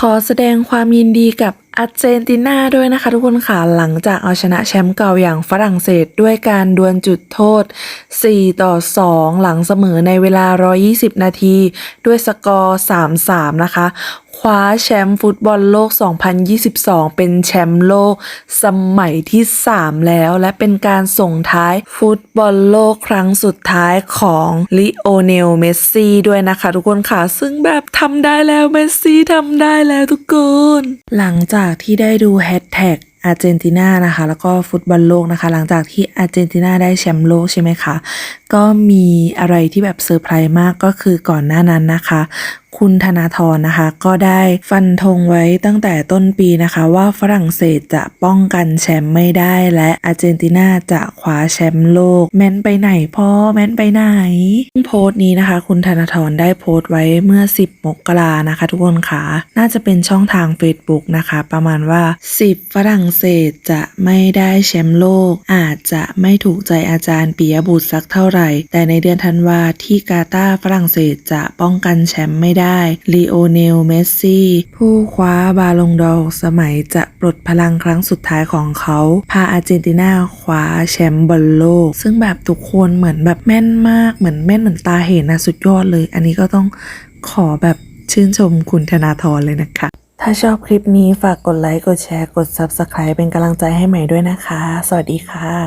ขอแสดงความยินดีกับอาร์เจนตินาด้วยนะคะทุกคนค่ะ หลังจากเอาชนะแชมป์เก่าอย่างฝรั่งเศสด้วยการดวลจุดโทษ 4 ต่อ 2 หลังเสมอในเวลา 120 นาที ด้วยสกอร์ 3-3 นะคะ คว้าแชมป์ฟุตบอลโลก 2022 เป็นแชมป์โลก สมัยที่ 3 แล้ว และเป็นการส่งท้ายฟุตบอลโลกครั้งสุดท้ายของลิโอเนล เมสซี่ด้วยนะคะทุกคนค่ะ ซึ่งแบบทำได้แล้ว เมสซี่ทำได้แล้วทุกคน หลังจากที่ได้ดูแฮชแท็กอาร์เจนตินานะคะ แล้วก็ฟุตบอลโลกนะคะ หลังจากที่อาร์เจนตินาได้แชมป์โลกใช่ไหมคะ ก็มีอะไรที่แบบเซอร์ไพรส์มากก็คือก่อนหน้านั้นนะคะ คุณธนาธรนะคะ ก็ได้ฟันธงไว้ตั้งแต่ต้นปีนะคะ ว่าฝรั่งเศสจะป้องกันแชมป์ไม่ได้ และอาร์เจนตินาจะคว้าแชมป์โลก แม่นไปไหนพ่อแม่นไปไหน โพสต์นี้นะคะ คุณธนาธรได้โพสต์ไว้เมื่อ 10 มกรานะคะ ทุกคนค่ะน่าจะเป็นช่องทาง Facebook นะคะ ประมาณว่า 10 ฝรั่งเศสจะไม่ได้แชมป์โลก อาจจะไม่ถูกใจอาจารย์ปิยบุตรสักเท่าไหร่ แต่ในเดือนธันวาที่กาตาร์ฝรั่งเศสจะป้องกันแชมป์ไม่ได้ลีโอเนล เมสซี่ ผู้คว้าบาลงดอร์สมัยจะปลดพลังครั้งสุดท้ายของเขา พาอาร์เจนตินาคว้าแชมป์บอลโลก ซึ่งแบบทุกคนเหมือนแบบแม่นมาก เหมือนแม่นเหมือนตาเห็นนะสุดยอดเลย อันนี้ก็ต้องขอแบบชื่นชมคุณธนาธรเลยนะคะ ถ้าชอบคลิปนี้ฝากกดไลค์ กดแชร์ กด Subscribe เป็นกำลังใจให้ใหม่ด้วยนะคะ สวัสดีค่ะ